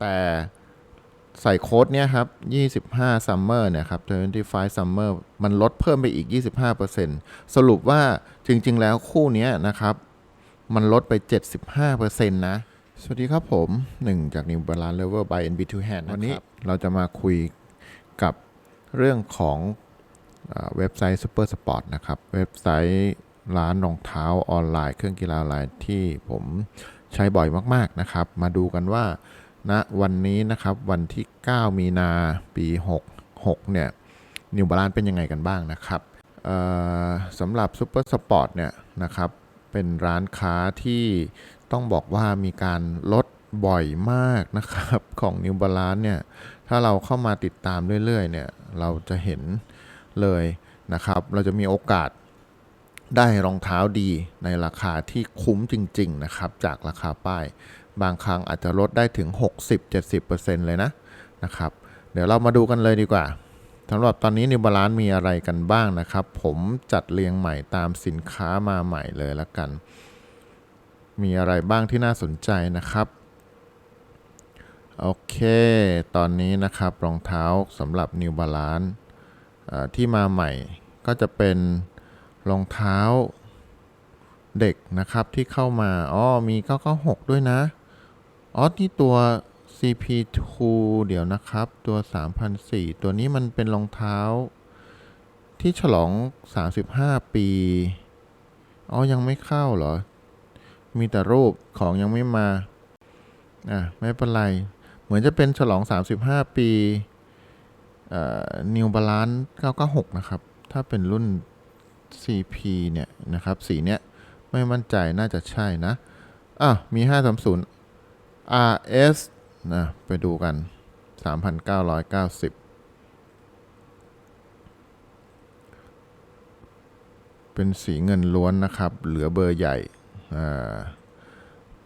แต่ใส่โค้ดเนี้ยครับ 25 Summer เนี่ยครับ25 Summer มันลดเพิ่มไปอีก 25%สรุปว่าจริง ๆ แล้วคู่เนี้ยนะครับ มันลดไป 75%นะ สวัสดีครับผมหนึ่งจาก New Balance Level by NB2 Hand วันนี้เราจะมาคุยกับเรื่องของเอ่อเว็บไซต์ Super Sport นะครับ เว็บไซต์ร้านรองเท้าออนไลน์ เครื่องกีฬาออนไลน์ที่ผมใช้บ่อยมาก ๆ นะครับ มาดูกันว่า ณวันนี้นะครับวันที่ 9 มีนาปี 66 เนี่ย New Balance เป็นยังไงกันบ้างนะครับสำหรับ Super Sport เนี่ยนะครับเป็นร้านค้าที่ต้องบอกว่ามีการลดบ่อยมากนะครับของ New Balance เนี่ยถ้าเราเข้ามาติดตามเรื่อยๆเนี่ยเราจะเห็นเลยนะครับ เราจะมีโอกาสได้รองเท้าดีในราคาที่คุ้มจริง ๆ นะครับ จากราคาป้าย บางครั้งอาจจะลดได้ถึง 60-70%เลยนะนะครับ เดี๋ยวเรามาดูกันเลยดีกว่าสำหรับตอนนี้ New Balance มีอะไรกันบ้างนะครับ ผมจัดเรียงใหม่ตามสินค้ามาใหม่เลยละกัน มีอะไรบ้างที่น่าสนใจนะครับโอเค ตอนนี้นะครับรองเท้าสำหรับ New Balance ที่มาใหม่ก็จะเป็นรองเท้าเด็กนะครับที่เข้ามา อ๋อ มี 996 ด้วยนะ อ๋อที่ตัว CP2 เดี๋ยวนะครับ ตัว 3,004 ตัวนี้มันเป็นรองเท้า ที่ฉลอง 35 ปี อ๋อ ยังไม่เข้าเหรอ มีแต่รูปของยังไม่มา อะ ไม่เป็นไร เหมือนจะเป็นฉลอง 35 ปีเอ่อ New Balance 996 นะครับ ถ้าเป็นรุ่น CP เนี่ยนะครับ สีเนี้ย ไม่มั่นใจน่าจะใช่นะ อะ มี 530 RS นะ ไปดูกัน 3,990 เป็นสีเงินล้วนนะครับ เหลือเบอร์ใหญ่อ่า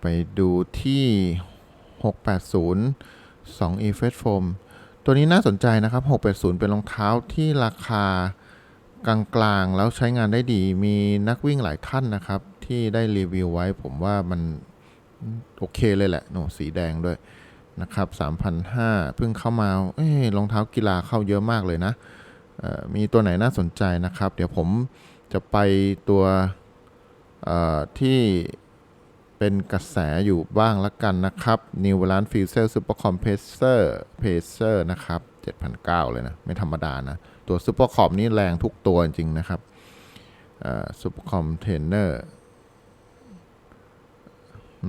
ไปดูที่ 680 2 e f e t Foam ตัวนี้น่าสนใจนะครับ 680 เป็นรองเท้าที่ราคากลางๆ แล้วใช้งานได้ดี มีนักวิ่งหลายท่านนะครับ ที่ได้รีวิวไว้ผมว่ามัน โอเคเลยแหละโนสีแดงด้วยนะครับ3,500เพิ่งเข้ามาเอ้ยรองเท้ากีฬาเข้าเยอะมากเลยนะ มีตัวไหนน่าสนใจนะครับ เดี๋ยวผมจะไปตัวที่เป็นกระแสอยู่บ้างละกันนะครับ New Balance f u s e l Super Compressor Pacer นะครับ 7,900 เลยนะ ไม่ธรรมดานะ ตัว Super c o m นี่แรงทุกตัวจริงๆนะครับ Super c o m Trainer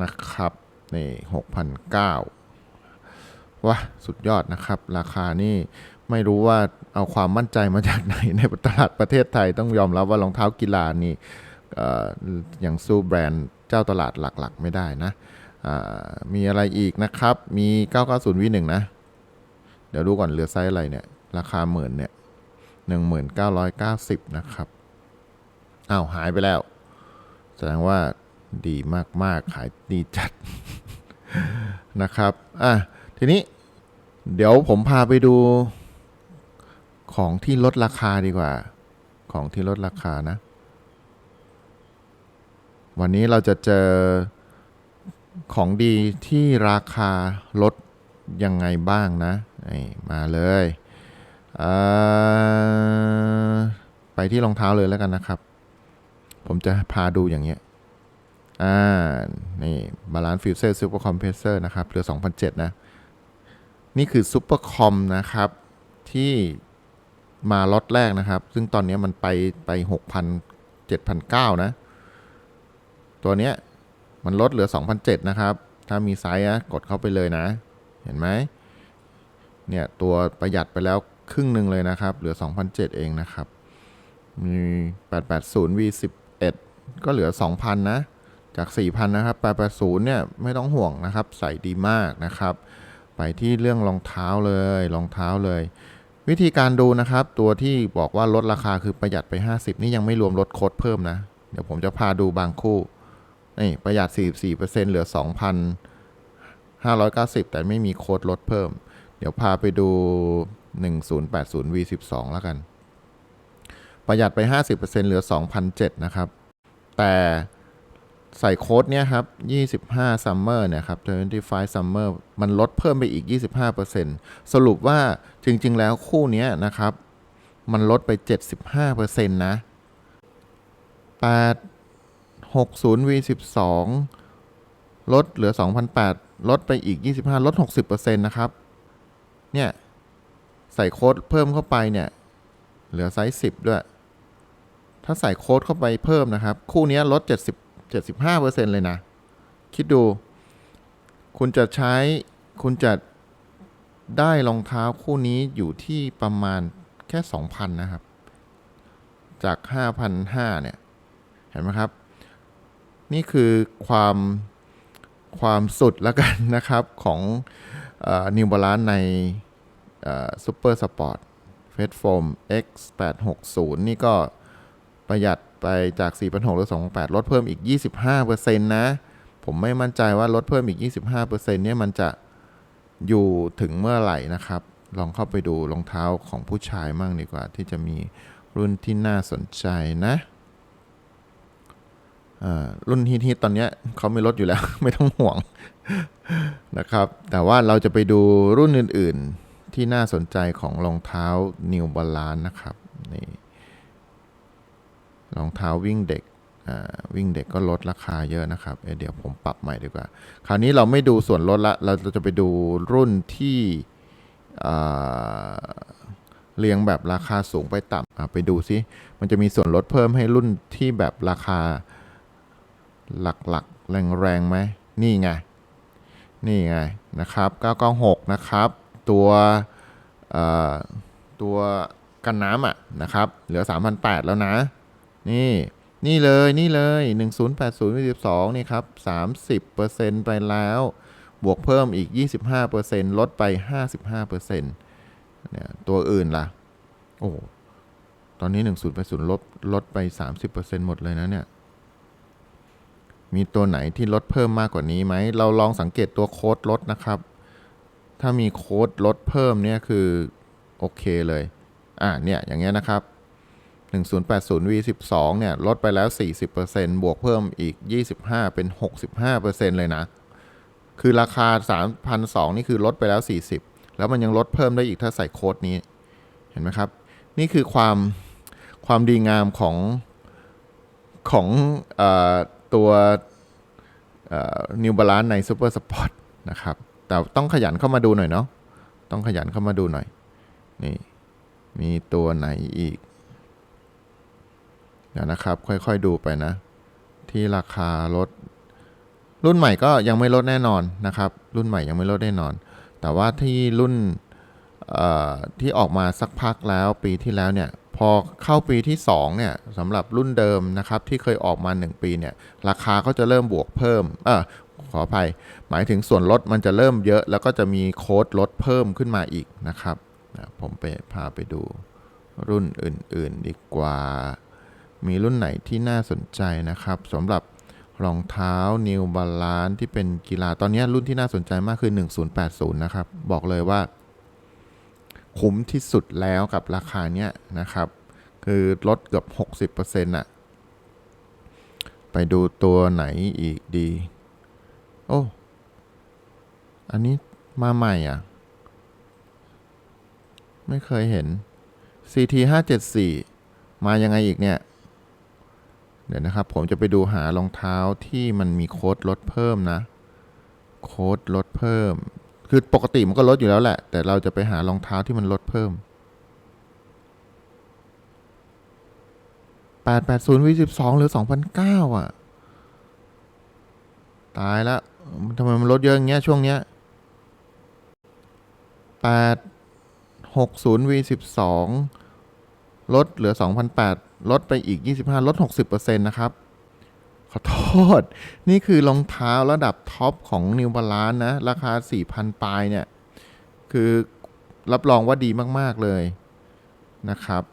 นะครับนี่6,900ว้าสุดยอดนะครับ ราคานี่ไม่รู้ว่าเอาความมั่นใจมาจากไหนในตลาดประเทศไทยต้องยอมรับว่ารองเท้ากีฬานี่อย่างสู้แบรนด์เจ้าตลาดหลักๆ ไม่ได้นะมีอะไรอีกนะครับ มี 990 V1 นะ เดี๋ยวดูก่อนเหลือไซส์อะไรเนี่ย ราคาหมื่นเนี่ย1990 นะครับ อ้าว หายไปแล้ว แสดงว่า ดีมาก ๆ ขายดีจัดนะครับ อะ ทีนี้เดี๋ยวผมพาไปดูของที่ลดราคาดีกว่า ของที่ลดราคานะ วันนี้เราจะเจอของดีที่ราคาลดยังไงบ้างนะมาเลยเอ่อไปที่รองเท้าเลยแล้วกันนะครับ ผมจะพาดูอย่างเงี้ย อ่า นี่ Balance Fuser Super Compressor นะครับ เหลือ 2,007 นะ นี่คือ Super Com นะครับ ที่มาล็อตแรกนะครับ ซึ่งตอนนี้มันไปไป 6,000 7,900นะ ตัวเนี้ยมันลดเหลือ 2,007นะครับ ถ้ามีไซส์นะกดเข้าไปเลยนะ เห็นไหม เนี่ย ตัวประหยัดไปแล้วครึ่งหนึ่งเลยนะครับ เหลือ 2,007 เองนะครับ มี 880 V11 ก็เหลือ 2,000 นะ จาก 4,000 นะครับ 880 เนี่ยไม่ต้องห่วงนะครับ ใส่ดีมากนะครับ ไปที่เรื่องรองเท้าเลยรองเท้าเลย วิธีการดูนะครับ ตัวที่บอกว่าลดราคาคือประหยัดไป 50 นี่ยังไม่รวมลดโค้ดเพิ่มนะ เดี๋ยวผมจะพาดูบางคู่นี่ประหยัด 44%เหลือ 2,590 แต่ไม่มีโค้ดลดเพิ่ม เดี๋ยวพาไปดู 1080 V12 แล้วกัน ประหยัดไป 50%เหลือ 2,007นะครับ แต่ ใส่โค้ดเนี้ยครับ 25 Summer เนี่ยครับ25 Summer มันลดเพิ่มไปอีก 25%สรุปว่าจริง ๆ แล้วคู่เนี้ยนะครับ มันลดไป 75%นะ 8 60 V 12 ลดเหลือ 2,008 ลดไปอีก 25 ลด 60%นะครับ เนี่ย ใส่โค้ดเพิ่มเข้าไปเนี่ย เหลือไซส์ 10 ด้วย ถ้าใส่โค้ดเข้าไปเพิ่มนะครับ คู่เนี้ยลด 70 75%เลยนะ คิดดู คุณจะใช้ คุณจะได้รองเท้าคู่นี้อยู่ที่ประมาณแค่ 2,000 นะครับ จาก 5,500 เนี่ย เห็นไหมครับ นี่คือความความสุดแล้วกันนะครับของนิวบาลานในซูเปอร์สปอร์ตเฟสโฟม X 8 6 0 นี่ก็ประหยัด ไปจาก4,600หรือ2,800ลดเพิ่มอีก 25%นะ ผมไม่มั่นใจว่าลดเพิ่มอีก 25%เนี่ยมันจะอยู่ถึงเมื่อไหร่นะครับ ลองเข้าไปดูรองเท้าของผู้ชายมั่งดีกว่า ที่จะมีรุ่นที่น่าสนใจนะอ่ารุ่นฮิตๆตอนนี้เขาไม่ลดอยู่แล้ว ไม่ต้องห่วงนะครับ แต่ว่าเราจะไปดูรุ่นอื่น ๆ ที่น่าสนใจของรองเท้า New Balance นะครับนี่ รองเท้าวิ่งเด็กวิ่งเด็กก็ลดราคาเยอะนะครับเเดี๋ยวผมปรับใหม่ดีกว่า คราวนี้เราไม่ดูส่วนลดละ เราจะไปดูรุ่นที่เรียงแบบราคาสูงไปต่ำไปดูซิ มันจะมีส่วนลดเพิ่มให้รุ่นที่แบบราคาหลักๆ แรงๆไหม นี่ไง นี่ไงนะครับ 996 นะครับ ตัวตัวกันน้ำอะนะครับ เหลือ 3,800 แล้วนะ นี่นี่เลยนี่เลย 1080นี่ครับ 30%ไปแล้ว บวกเพิ่มอีก 25%ลดไป 55%เนี่ยตัวอื่นล่ะ โอ้ตอนนี้ 1080ลดลดไป 30%หมดเลยนะเนี่ย มีตัวไหนที่ลดเพิ่มมากกว่านี้ไหม เราลองสังเกตตัวโค้ดลดนะครับ ถ้ามีโค้ดลดเพิ่มเนี่ยคือ โอเคเลย อ่าเนี่ยอย่างเงี้ยนะครับ 1080 V12 เนี่ยลดไปแล้ว 40%บวกเพิ่มอีก 25 เป็น 65%เลยนะ คือราคา 3,200 นี่คือลดไปแล้ว 40 แล้วมันยังลดเพิ่มได้อีกถ้าใส่โค้ดนี้ เห็นไหมครับ นี่คือความความดีงามของของออตัวนิวบาลานในซูเปอร์สปอร์ตนะครับ แต่ต้องขยันเข้ามาดูหน่อยเนาะ ต้องขยันเข้ามาดูหน่อย นี่ มีตัวไหนอีก เดี๋ยวนะครับ ค่อยๆดูไปนะ ที่ราคาลด รุ่นใหม่ก็ยังไม่ลดแน่นอนนะครับ รุ่นใหม่ยังไม่ลดแน่นอน แต่ว่าที่รุ่นที่ออกมาสักพักแล้วปีที่แล้วเนี่ยพอเข้าปีที่2เนี่ยสำหรับรุ่นเดิมนะครับที่เคยออกมา 1 ปีเนี่ยราคาก็จะเริ่มบวกเพิ่มเออขออภัย หมายถึงส่วนลดมันจะเริ่มเยอะ แล้วก็จะมีโค้ดลดเพิ่มขึ้นมาอีกนะครับผมไปพาไปดูรุ่นอื่นๆดีกว่า มีรุ่นไหนที่น่าสนใจนะครับสำหรับรองเท้า New Balance ที่เป็นกีฬาตอนนี้รุ่นที่น่าสนใจมากคือ 1080 นะครับ บอกเลยว่า คุ้มที่สุดแล้วกับราคาเนี้ยนะครับ คือลดเกือบ 60%น่ะ ไปดูตัวไหนอีกดี โอ้ อันนี้มาใหม่อะ ไม่เคยเห็น CT 574มายังไงอีกเนี่ย เดี๋ยวนะครับ ผมจะไปดูหารองเท้าที่มันมีโค้ดลดเพิ่มนะ โค้ดลดเพิ่ม คือปกติมันก็ลดอยู่แล้วแหละ แต่เราจะไปหารองเท้าที่มันลดเพิ่ม880 V12 หรือ2,009อะ ตายละทำไมมันลดเยอะอย่างเงี้ยช่วงเนี้ย860 V12 ลดเหลือ2,008 ลดไปอีก 25 ลด 60%นะครับ ขอโทษ นี่คือรองเท้าระดับท็อปของ New Balance นะ ราคา 4,000 ปลายเนี่ย คือรับรองว่าดีมาก ๆ เลยนะครับ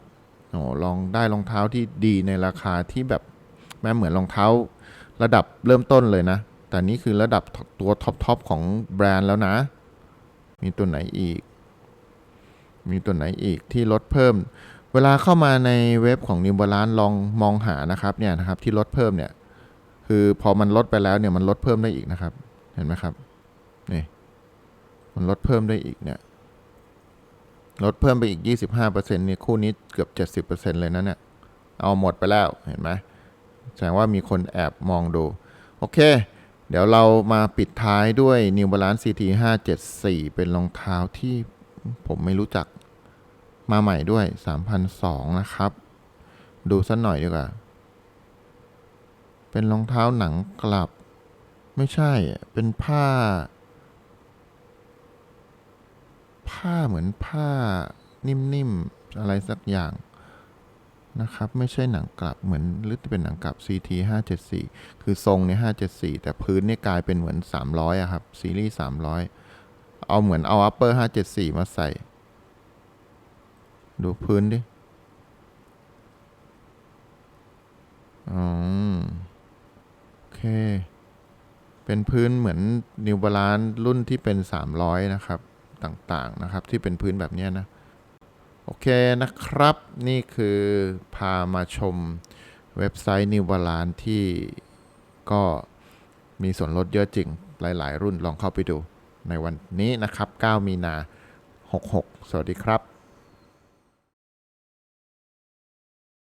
โอ้ลองได้รองเท้าที่ดีในราคาที่แบบแม้เหมือนรองเท้าระดับเริ่มต้นเลยนะ แต่นี่คือระดับตัวท็อปทอปของแบรนด์แล้วนะ มีตัวไหนอีก มีตัวไหนอีกที่ลดเพิ่ม เวลาเข้ามาในเว็บของ New Balance ลองมองหานะครับเนี่ยนะครับที่ลดเพิ่มเนี่ยคือพอมันลดไปแล้วเนี่ยมันลดเพิ่มได้อีกนะครับ เห็นไหมครับนี่มันลดเพิ่มได้อีกเนี่ยลดเพิ่มไปอีก 25%เนี่ยคู่นี้เกือบ 70%เลยนะเนี่ยเอาหมดไปแล้วเห็นไหมแสดงว่ามีคนแอบมองดู โอเค เดี๋ยวเรามาปิดท้ายด้วย New Balance CT 574 เป็นรองเท้าที่ผมไม่รู้จัก มาใหม่ด้วย 3,002นะครับ ดูสักหน่อยดีกว่า เป็นรองเท้าหนังกลับ ไม่ใช่ เป็นผ้า ผ้าเหมือนผ้านิ่มๆ อะไรสักอย่างนะครับ ไม่ใช่หนังกลับเหมือนหรือจะเป็นหนังกลับ CT 574 คือทรงเนี่ย574 แต่พื้นเนี่ยกลายเป็นเหมือน 300อะครับ ซีรีส์ 300 เอาเหมือนเอา upper 574 มาใส่ ดูพื้นดิ อ๋อ โอเค เป็นพื้นเหมือน New Balance รุ่นที่เป็น 300 นะครับ ต่างๆนะครับ ที่เป็นพื้นแบบนี้นะ โอเคนะครับ นี่คือพามาชมเว็บไซต์ New Balance ที่ก็มีส่วนลดเยอะจริง หลาย ๆ รุ่นลองเข้าไปดูในวันนี้นะครับ 9 มีนา 66 สวัสดีครับ